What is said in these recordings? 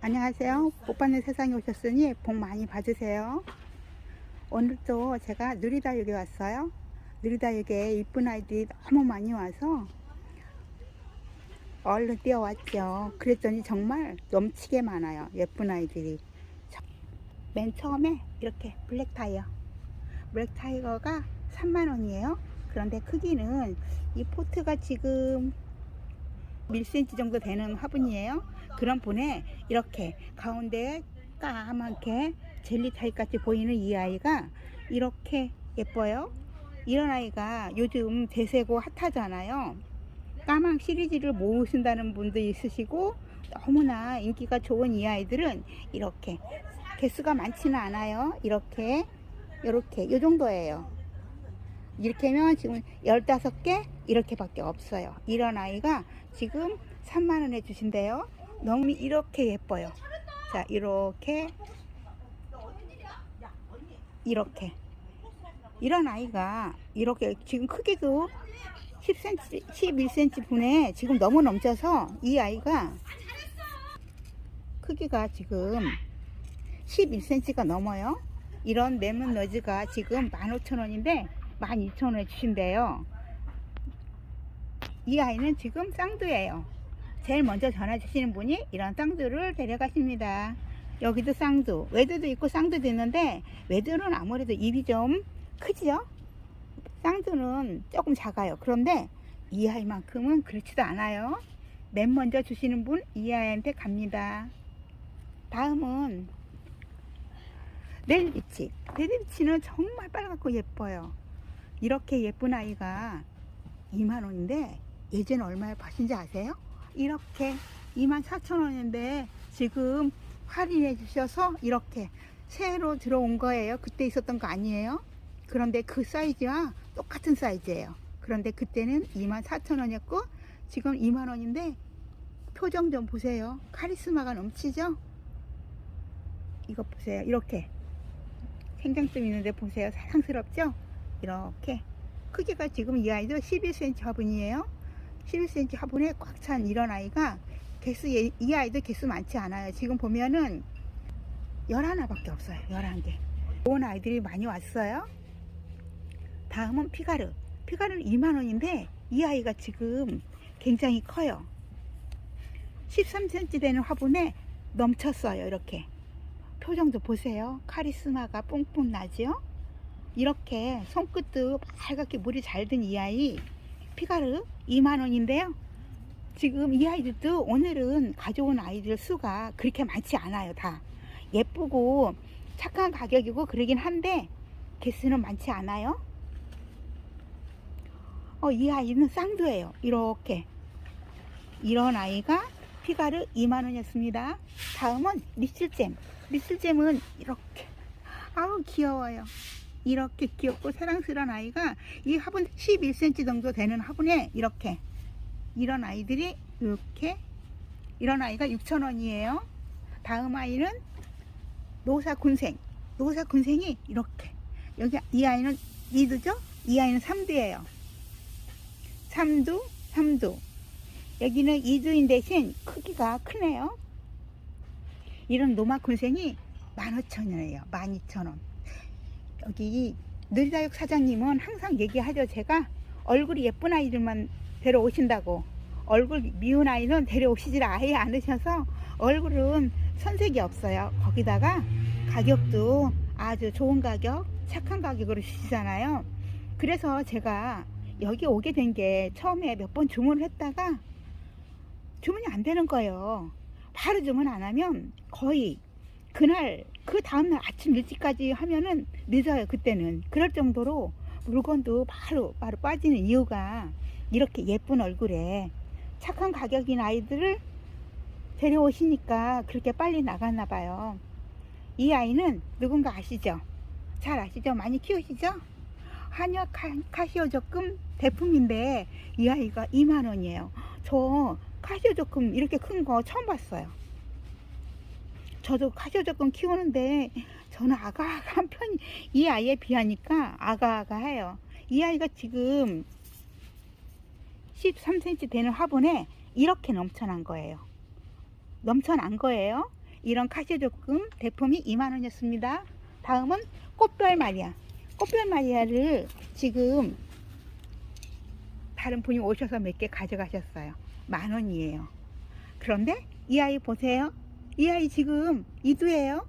안녕하세요. 복 받는 세상에 오셨으니 복 많이 받으세요. 오늘도 제가 누리다육에 왔어요. 누리다육에 이쁜 아이들이 너무 많이 와서 얼른 뛰어왔죠. 그랬더니 정말 넘치게 많아요. 예쁜 아이들이. 저- 맨 처음에 이렇게 블랙 타이어. 블랙 타이거가 3만원이에요. 그런데 크기는 이 포트가 지금 1cm 정도 되는 화분이에요. 그런 분에 이렇게 가운데 까맣게 젤리 타입 같이 보이는 이 아이가 이렇게 예뻐요. 이런 아이가 요즘 대세고 핫하잖아요. 까망 시리즈를 모으신다는 분도 있으시고 너무나 인기가 좋은 이 아이들은 이렇게 개수가 많지는 않아요. 이렇게 이렇게 요 정도예요. 이렇게 면 지금 15개 이렇게밖에 없어요. 이런 아이가 지금 3만 원에 주신대요. 너무 이렇게 예뻐요. 자, 이렇게 이렇게 이런 아이가 이렇게 지금 크기도 10cm, 11cm 분에 지금 너무 넘쳐서 이 아이가 크기가 지금 11cm가 넘어요. 이런 레몬 너즈가 지금 15,000원인데 12,000원에 주신대요. 이 아이는 지금 쌍두예요. 제일 먼저 전화 주시는 분이 이런 쌍두를 데려가십니다. 여기도 쌍두, 외두도 있고 쌍두도 있는데 외두는 아무래도 입이 좀 크지요? 쌍두는 조금 작아요. 그런데 이 아이만큼은 그렇지도 않아요. 맨 먼저 주시는 분 이 아이한테 갑니다. 다음은 렐리치. 렐리치는 정말 빨갛고 예뻐요. 이렇게 예쁜 아이가 2만원인데 예전에 얼마에 파신지 아세요? 이렇게 2만 4천원인데 지금 할인해 주셔서 이렇게 새로 들어온 거예요. 그때 있었던 거 아니에요? 그런데 그 사이즈와 똑같은 사이즈예요. 그런데 그때는 2만 4천원이었고 지금 2만원인데 표정 좀 보세요. 카리스마가 넘치죠? 이거 보세요. 이렇게 생장점 있는데 보세요. 사랑스럽죠? 이렇게 크기가 지금 이 아이도 11cm 화분이에요. 11cm 화분에 꽉 찬 이런 아이가 개수 예- 이 아이도 개수 많지 않아요. 지금 보면은 11밖에 없어요. 11개. 좋은 아이들이 많이 왔어요. 다음은 피가르. 피가르는 2만원인데 이 아이가 지금 굉장히 커요. 13cm 되는 화분에 넘쳤어요. 이렇게. 표정 도 보세요. 카리스마가 뽕뽕 나죠? 이렇게 손끝도 빨갛게 물이 잘 든 이 아이 피가르 2만원인데요. 지금 이 아이들도 오늘은 가져온 아이들 수가 그렇게 많지 않아요. 다 예쁘고 착한 가격이고 그러긴 한데 개수는 많지 않아요. 어, 이 아이는 쌍두예요. 이렇게 이런 아이가 피가르 2만원이었습니다. 다음은 리슬잼. 리슬잼은 이렇게 아우 귀여워요. 이렇게 귀엽고 사랑스러운 아이가 이 화분 11cm 정도 되는 화분에 이렇게 이런 아이들이 이렇게 이런 아이가 6,000원이에요. 다음 아이는 노사 군생. 노사 군생이 이렇게 여기 이 아이는 2두죠? 이 아이는 3두예요. 3두, 3두. 여기는 2두인 대신 크기가 크네요. 이런 노마 군생이 15,000원이에요. 12,000원. 여기 느리다육 사장님은 항상 얘기하죠. 제가 얼굴이 예쁜 아이들만 데려오신다고. 얼굴 미운 아이는 데려오시질 아예 않으셔서 얼굴은 선색이 없어요. 거기다가 가격도 아주 좋은 가격, 착한 가격으로 주시잖아요. 그래서 제가 여기 오게 된 게 처음에 몇 번 주문을 했다가 주문이 안 되는 거예요. 바로 주문 안 하면 거의 그날 그 다음날 아침 일찍까지 하면은 늦어요 그때는 그럴 정도로 물건도 바로 바로 빠지는 이유가 이렇게 예쁜 얼굴에 착한 가격인 아이들을 데려오시니까 그렇게 빨리 나갔나 봐요 이 아이는 누군가 아시죠? 잘 아시죠? 많이 키우시죠? 카- 카시오 적금 대품인데 이 아이가 2만원이에요 저 카시오 적금 이렇게 큰 거 처음 봤어요 저도 적금 키우는데 저는 아가아가 한 편이 이 아이에 비하니까 아가아가 해요. 이 아이가 지금 13cm 되는 화분에 이렇게 넘쳐난 거예요. 넘쳐난 거예요. 이런 카시조금 대품이 2만원이었습니다. 다음은 꽃별 마리아. 꽃별 마리아를 지금 다른 분이 오셔서 몇 개 가져가셨어요. 만 원이에요. 그런데 이 아이 보세요. 이 아이 지금 이두예요.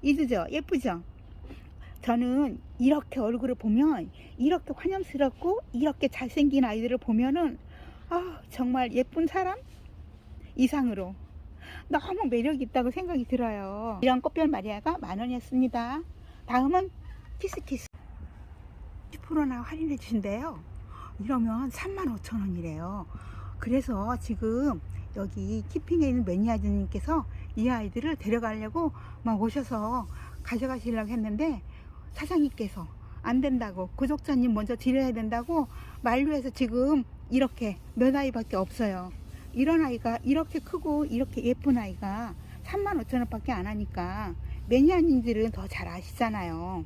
이두죠? 예쁘죠? 저는 이렇게 얼굴을 보면 이렇게 환영스럽고 이렇게 잘생긴 아이들을 보면은 아 정말 예쁜 사람 이상으로 너무 매력 있다고 생각이 들어요. 이런 꽃별 마리아가 만 원이었습니다. 다음은 키스키스 10%나 할인해 주신대요. 이러면 35,000원이래요. 그래서 지금 여기 키핑에 있는 매니아님께서 이 아이들을 데려가려고 막 오셔서 가져가시려고 했는데 사장님께서 안 된다고 구독자님 먼저 드려야 된다고 만류해서 지금 이렇게 몇 아이밖에 없어요. 이런 아이가 이렇게 크고 이렇게 예쁜 아이가 35,000원 밖에 안 하니까 매니아님들은 더 잘 아시잖아요.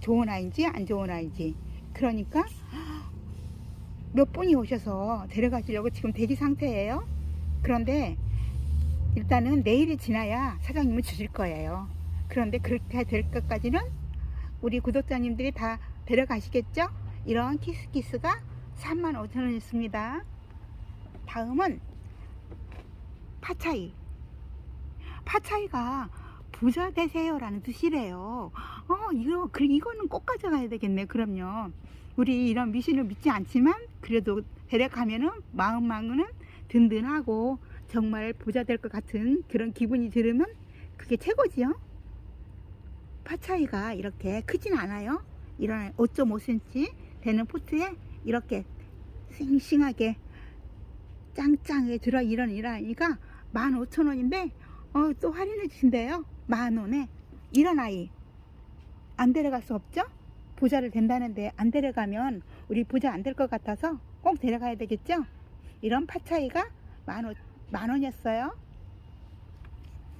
좋은 아이인지 안 좋은 아이인지. 그러니까 몇 분이 오셔서 데려가시려고 지금 대기 상태예요. 그런데 일단은 내일이 지나야 사장님은 주실 거예요. 그런데 그렇게 될 것까지는 우리 구독자님들이 다 데려가시겠죠? 이런 키스키스가 35,000원이었습니다. 다음은 파차이. 파차이가 부자 되세요라는 뜻이래요. 어, 이거, 그, 이거는 꼭 가져가야 되겠네. 그럼요. 우리 이런 미신을 믿지 않지만 그래도 데려가면은 마음만은 든든하고 정말 부자 될 것 같은 그런 기분이 들으면 그게 최고지요. 파차이가 이렇게 크진 않아요. 이런 5.5cm 되는 포트에 이렇게 싱싱하게 짱짱하게 들어 이런 이라니까 15,000원인데 어, 또 할인해 주신대요. 만원에 이런 아이 안 데려갈 수 없죠? 부자를 된다는데 안 데려가면 우리 부자 안 될 것 같아서 꼭 데려가야 되겠죠? 이런 파차이가 만, 오, 만 원이었어요.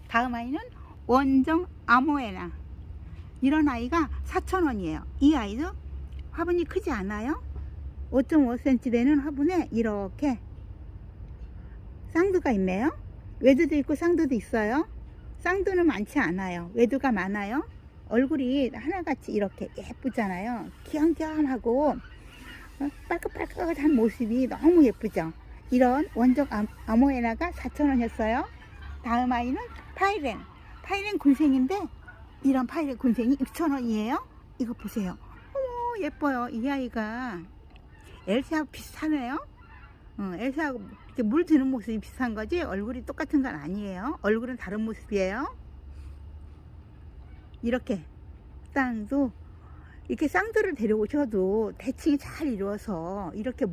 다음 아이는 원정 아모에나. 이런 아이가 4,000원이에요. 이 아이도 화분이 크지 않아요. 5.5cm 되는 화분에 이렇게 쌍두가 있네요. 외두도 있고 쌍두도 있어요. 쌍두는 많지 않아요. 외두가 많아요. 얼굴이 하나같이 이렇게 예쁘잖아요. 귀염귀염하고 어, 빨갛빨갛한 모습이 너무 예쁘죠. 이런 원적 아- 아모에나가 4,000원이었어요. 다음 아이는 파이렌. 파이렌 군생인데 이런 파이렌 군생이 6,000원이에요. 이거 보세요. 어머 예뻐요. 이 아이가 엘사하고 비슷하네요. 어, 엘사하고 물 드는 모습이 비슷한 거지 얼굴이 똑같은 건 아니에요. 얼굴은 다른 모습이에요. 이렇게 쌍도 이렇게 쌍두를 데려오셔도 대칭이 잘 이루어서 이렇게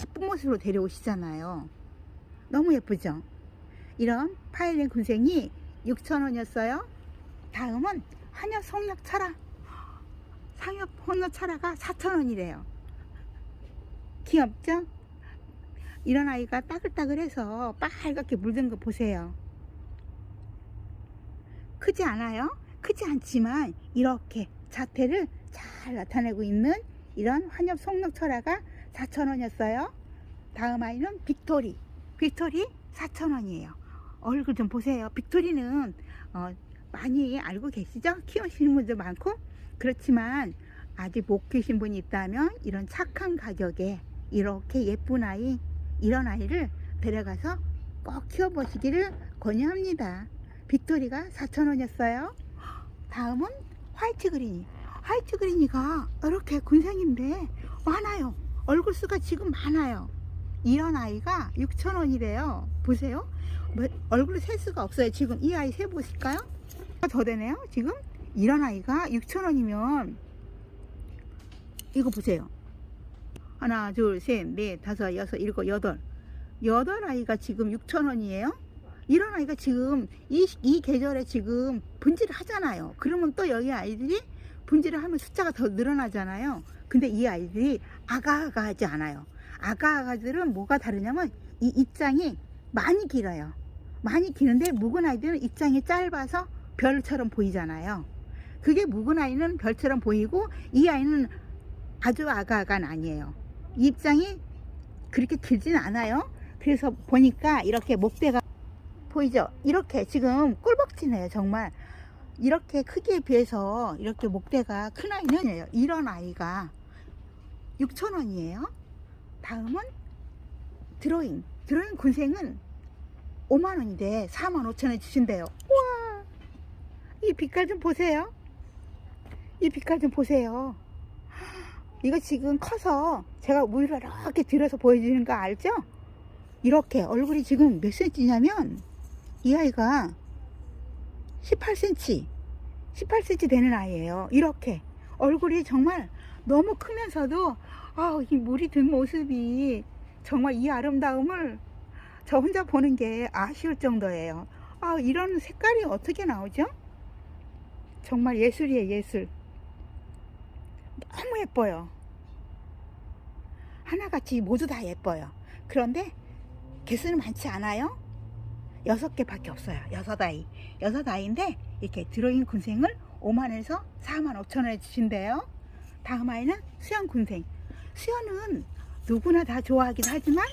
예쁜 모습으로 데려오시잖아요. 너무 예쁘죠? 이런 파일린 군생이 6,000원이었어요. 다음은 한엽 송력 철화. 상엽 홍역 철화가 4,000원이래요. 귀엽죠? 이런 아이가 따글따글해서 빨갛게 물든 거 보세요. 크지 않아요? 크지 않지만 이렇게 자태를 잘 나타내고 있는 이런 환엽 송록 철화가 4,000원이었어요. 다음 아이는 빅토리. 빅토리 4,000원이에요. 얼굴 좀 보세요. 빅토리는 어, 많이 알고 계시죠? 키우시는 분들 많고 그렇지만 아직 못 키우신 분이 있다면 이런 착한 가격에 이렇게 예쁜 아이 이런 아이를 데려가서 꼭 키워보시기를 권유합니다. 빅토리가 4,000원이었어요. 다음은 화이트 그린이. 화이트 그린이가 이렇게 군생인데 많아요. 얼굴 수가 지금 많아요. 이런 아이가 6,000원이래요. 보세요. 뭐, 얼굴을 셀 수가 없어요. 지금 이 아이 세 보실까요? 더 되네요. 지금 이런 아이가 6,000원이면 이거 보세요. 하나, 둘, 셋, 넷, 다섯, 여섯, 일곱, 여덟. 여덟 아이가 지금 6,000원이에요. 이런 아이가 지금 이, 이 계절에 지금 분질을 하잖아요. 그러면 또 여기 아이들이 분질을 하면 숫자가 더 늘어나잖아요. 근데 이 아이들이 아가아가 하지 않아요. 아가아가들은 뭐가 다르냐면 이 입장이 많이 길어요. 많이 기는데 묵은 아이들은 입장이 짧아서 별처럼 보이잖아요. 그게 묵은 아이는 별처럼 보이고 이 아이는 아주 아가아가는 아니에요. 이 입장이 그렇게 길진 않아요. 그래서 보니까 이렇게 목대가 보이죠? 이렇게 지금 꿀벅지네요 정말 이렇게 크기에 비해서 이렇게 목대가 큰 아이는 이런 아이가 6,000원이에요. 다음은 드로잉. 드로잉 군생은 5만원인데 4만 5천원에 주신대요. 우와! 이 빛깔 좀 보세요. 이 빛깔 좀 보세요. 이거 지금 커서 제가 물을 이렇게 들어서 보여주는 거 알죠? 이렇게 얼굴이 지금 몇 센치냐면 이 아이가 18cm 18cm 되는 아이예요. 이렇게 얼굴이 정말 너무 크면서도 아, 이 물이 든 모습이 정말 이 아름다움을 저 혼자 보는 게 아쉬울 정도예요. 아, 이런 색깔이 어떻게 나오죠? 정말 예술이에요 예술. 너무 예뻐요. 하나같이 모두 다 예뻐요. 그런데 개수는 많지 않아요 여섯 개밖에 없어요. 여섯 아이. 여섯 아이인데 이렇게 드로잉 군생을 5만에서 4만 5천 원에 주신대요. 다음 아이는 수연 군생. 수연은 누구나 다 좋아하긴 하지만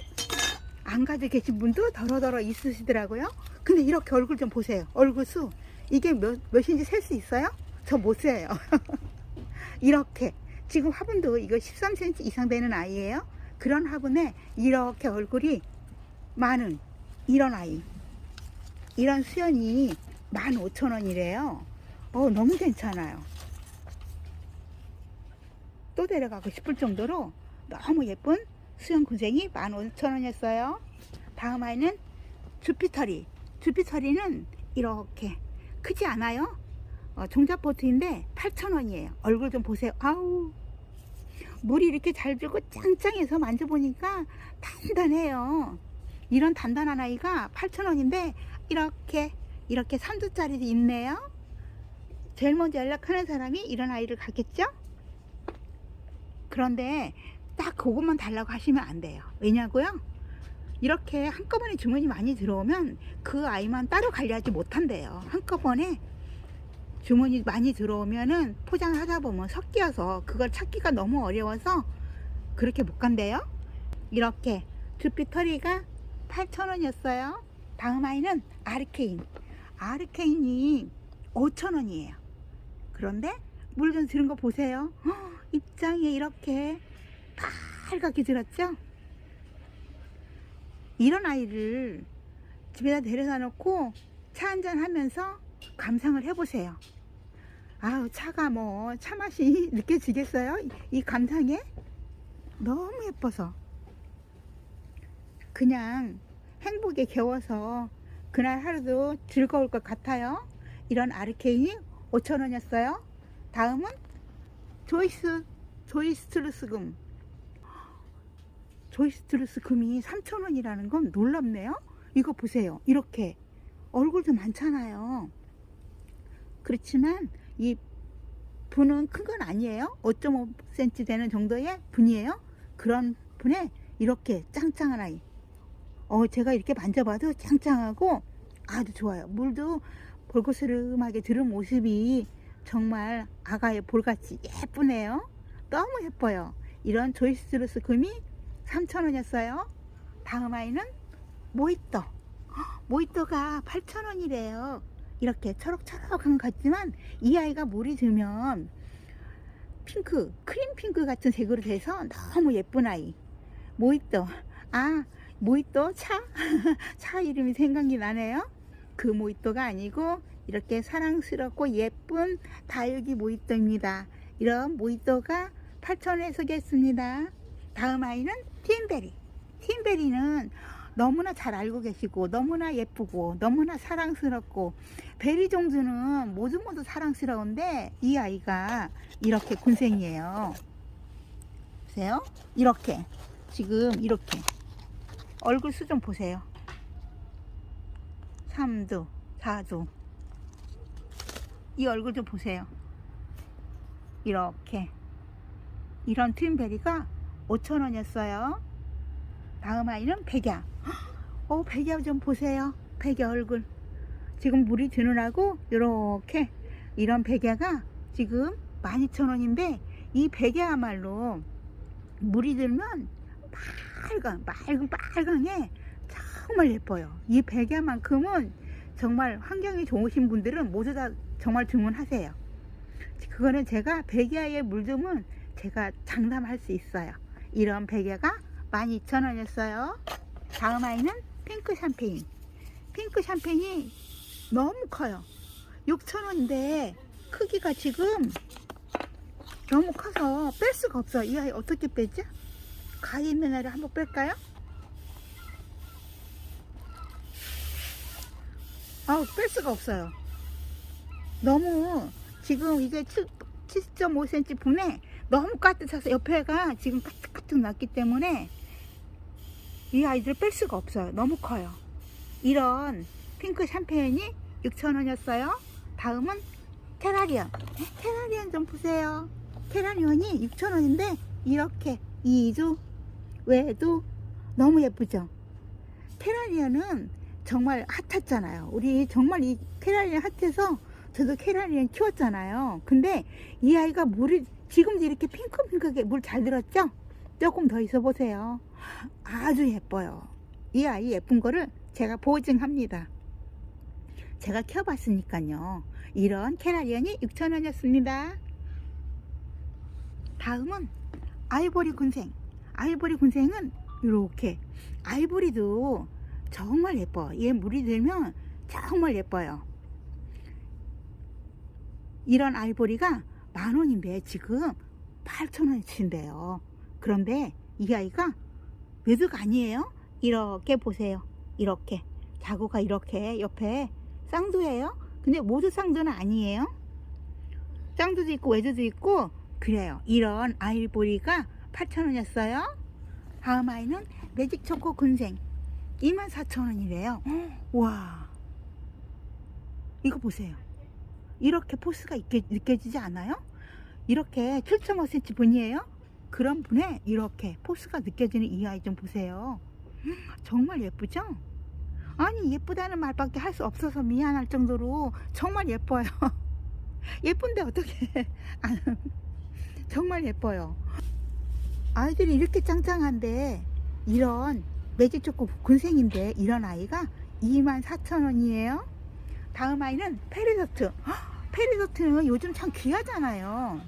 안 가지고 계신 분도 더러더러 있으시더라고요. 근데 이렇게 얼굴 좀 보세요. 얼굴 수. 이게 몇, 몇인지 셀 수 있어요? 저 못 세요. 이렇게. 지금 화분도 이거 13cm 이상 되는 아이예요. 그런 화분에 이렇게 얼굴이 많은 이런 아이 이런 수연이 15,000원이래요. 어 너무 괜찮아요. 또 데려가고 싶을 정도로 너무 예쁜 수연 군생이 15,000원이었어요. 다음 아이는 주피터리. 주피터리는 이렇게 크지 않아요. 어, 종자포트인데 8,000원이에요. 얼굴 좀 보세요. 아우. 물이 이렇게 잘 들고 짱짱해서 만져보니까 단단해요 이런 단단한 아이가 8,000원인데 이렇게 이렇게 3두짜리도 있네요. 제일 먼저 연락하는 사람이 이런 아이를 갖겠죠? 그런데 딱 그것만 달라고 하시면 안 돼요. 왜냐고요? 이렇게 한꺼번에 주문이 많이 들어오면 그 아이만 따로 관리하지 못한대요. 한꺼번에 주문이 많이 들어오면은 포장을 하다 보면 섞여서 그걸 찾기가 너무 어려워서 그렇게 못 간대요. 이렇게 주피터리가 8,000원이었어요. 다음 아이는 아르케인. 아르케인이 5,000원이에요. 그런데 물좀 들은 거 보세요. 헉, 입장에 이렇게 빨갛게 들었죠? 이런 아이를 집에다 데려다 놓고 차 한잔 하면서 감상을 해보세요. 아우 차가 뭐 차 맛이 느껴지겠어요? 이 감상에? 너무 예뻐서 그냥 행복에 겨워서 그날 하루도 즐거울 것 같아요. 이런 아르케인이 5천원이었어요. 다음은 조이스 조이스트루스 금. 조이스트루스 금이 3천원이라는 건 놀랍네요. 이거 보세요. 이렇게 얼굴도 많잖아요. 그렇지만 이 분은 큰 건 아니에요. 5.5cm 되는 정도의 분이에요. 그런 분에 이렇게 짱짱한 아이 어 제가 이렇게 만져봐도 짱짱하고 아주 좋아요. 물도 볼고스름하게 들은 모습이 정말 아가의 볼같이 예쁘네요. 너무 예뻐요. 이런 조이스트루스 금이 3,000원이었어요. 다음 아이는 모히또. 모히또가 8,000원이래요. 이렇게 초록초록한 것 같지만 이 아이가 물이 들면 핑크 크림 핑크 같은 색으로 돼서 너무 예쁜 아이. 모히또. 아 모히또 차? 차 이름이 생각이 나네요. 그 모히또가 아니고 이렇게 사랑스럽고 예쁜 다육이 모히또입니다. 이런 모히또가 8,000원에 소개했습니다. 다음 아이는 팀베리. 팀베리는 너무나 잘 알고 계시고 너무나 예쁘고 너무나 사랑스럽고 베리 종류는 모두 모두 사랑스러운데 이 아이가 이렇게 군생이에요. 보세요. 이렇게. 지금 이렇게 얼굴 수좀 보세요. 3두 4두. 이 얼굴 좀 보세요. 이렇게. 이런 트윈베리가 5천원이었어요. 다음 아이는 백야. 어 백야 좀 보세요. 백야 얼굴. 지금 물이 드느라고 이렇게 이런 백야가 지금 12,000원인데 이 백야야말로 물이 들면 빨간 맑은 빨강에 정말 예뻐요. 이 베개만큼은 정말 환경이 좋으신 분들은 모두 다 정말 주문하세요. 그거는 제가 베개에 물주면 제가 장담할 수 있어요. 이런 베개가 12,000원이었어요. 다음 아이는 핑크 샴페인. 핑크 샴페인이 너무 커요. 6,000원인데 크기가 지금 너무 커서 뺄 수가 없어. 이 아이 어떻게 빼지? 가위 있는 애를 한번 뺄까요? 아우 뺄 수가 없어요. 너무 지금 이게 7, 7.5cm 분에 너무 까뜻해서 옆에가 지금 까뜩까뜩 났기 때문에 이 아이들을 뺄 수가 없어요. 너무 커요. 이런 핑크 샴페인이 6,000원이었어요. 다음은 테라리언. 네, 테라리언 좀 보세요. 테라리언이 6,000원인데 이렇게 이도 외도 너무 예쁘죠? 테라리언은 정말 핫했잖아요. 우리 정말 이 테라리언 핫해서 저도 테라리언 키웠잖아요. 근데 이 아이가 물을 지금도 이렇게 핑크핑크하게 물 잘 들었죠? 조금 더 있어 보세요. 아주 예뻐요. 이 아이 예쁜 거를 제가 보증합니다. 제가 키워봤으니까요. 이런 캐라리언이 6,000원이었습니다. 다음은 아이보리 군생. 아이보리 군생은 이렇게 아이보리도 정말 예뻐. 얘 물이 들면 정말 예뻐요. 이런 아이보리가 만 원인데 지금 8천 원치인데요. 그런데 이 아이가 외도가 아니에요. 이렇게 보세요. 이렇게 자구가 이렇게 옆에 쌍두예요. 근데 모두 쌍두는 아니에요. 쌍두도 있고 외두도 있고 그래요. 이런 아이보리가 8,000원이었어요. 다음 아이는 매직 초코 군생 24,000원이래요. 와. 이거 보세요. 이렇게 포스가 있게, 느껴지지 않아요? 이렇게 7.5cm 분이에요. 그런 분에 이렇게 포스가 느껴지는 이 아이 좀 보세요. 정말 예쁘죠? 아니 예쁘다는 말밖에 할 수 없어서 미안할 정도로 정말 예뻐요. 예쁜데 어떻게? 정말 예뻐요. 아이들이 이렇게 짱짱한데 이런 매직 초코 군생인데 이런 아이가 24,000원이에요. 다음 아이는 페리도트. 페리도트는 요즘 참 귀하잖아요.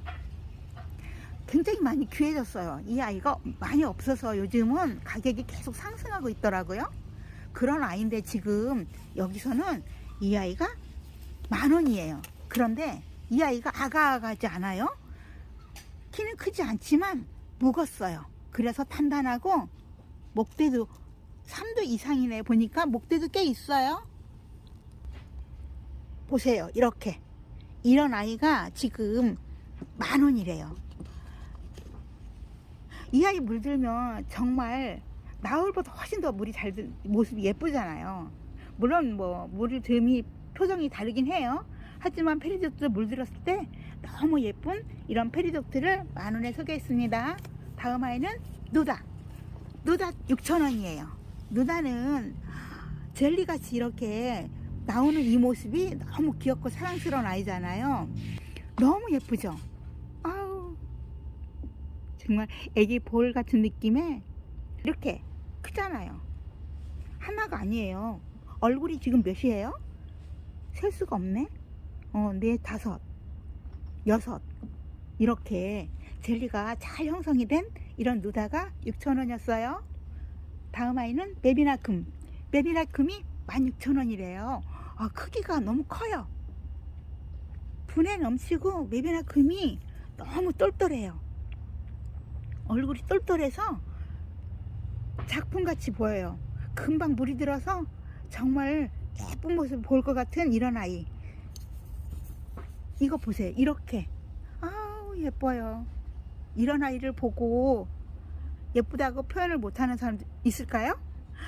굉장히 많이 귀해졌어요. 이 아이가 많이 없어서 요즘은 가격이 계속 상승하고 있더라고요. 그런 아이인데 지금 여기서는 이 아이가 만 원이에요. 그런데 이 아이가 아가아가지 않아요. 키는 크지 않지만 무겁어요. 그래서 단단하고 목대도 3도 이상이네 보니까 목대도 꽤 있어요. 보세요. 이렇게. 이런 아이가 지금 만 원이래요. 이 아이 물들면 정말 나올보다 훨씬 더 물이 잘 든 모습이 예쁘잖아요. 물론 뭐 물을 들미 표정이 다르긴 해요. 하지만 페리독트 물들었을 때 너무 예쁜 이런 페리독트를 만 원에 소개했습니다. 다음 아이는 누다. 누다 6,000원이에요. 누다는 젤리같이 이렇게 나오는 이 모습이 너무 귀엽고 사랑스러운 아이잖아요. 너무 예쁘죠? 아우, 정말 애기 볼 같은 느낌에 이렇게 크잖아요. 하나가 아니에요. 얼굴이 지금 몇이에요? 셀 수가 없네. 어, 네, 다섯, 여섯. 이렇게 젤리가 잘 형성이 된 이런 누다가 6,000원이었어요. 다음 아이는 베비나금. 베비나금이 16,000원이래요. 아, 크기가 너무 커요. 분에 넘치고 베비나금이 너무 똘똘해요. 얼굴이 똘똘해서 작품같이 보여요. 금방 물이 들어서 정말 예쁜 모습 볼 것 같은 이런 아이. 이거 보세요. 이렇게. 아우, 예뻐요. 이런 아이를 보고 예쁘다고 표현을 못하는 사람 있을까요?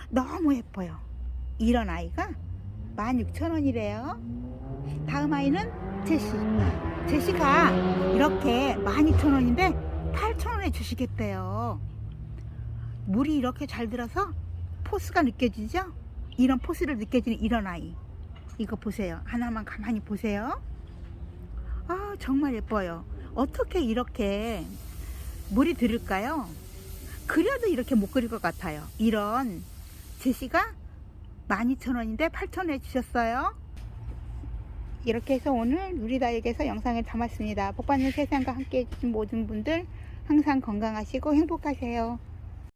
너무 예뻐요. 이런 아이가 16,000원이래요. 다음 아이는 제시. 제시가 이렇게 12,000원인데 8,000원에 주시겠대요. 물이 이렇게 잘 들어서 포스가 느껴지죠? 이런 포스를 느껴지는 이런 아이. 이거 보세요. 하나만 가만히 보세요. 아, 정말 예뻐요. 어떻게 이렇게 물이 들을까요? 그려도 이렇게 못 그릴 것 같아요. 이런 제시가 12,000원인데 8,000원에 주셨어요. 이렇게 해서 오늘 누리다육에서 영상을 담았습니다. 복받는 세상과 함께 해주신 모든 분들 항상 건강하시고 행복하세요.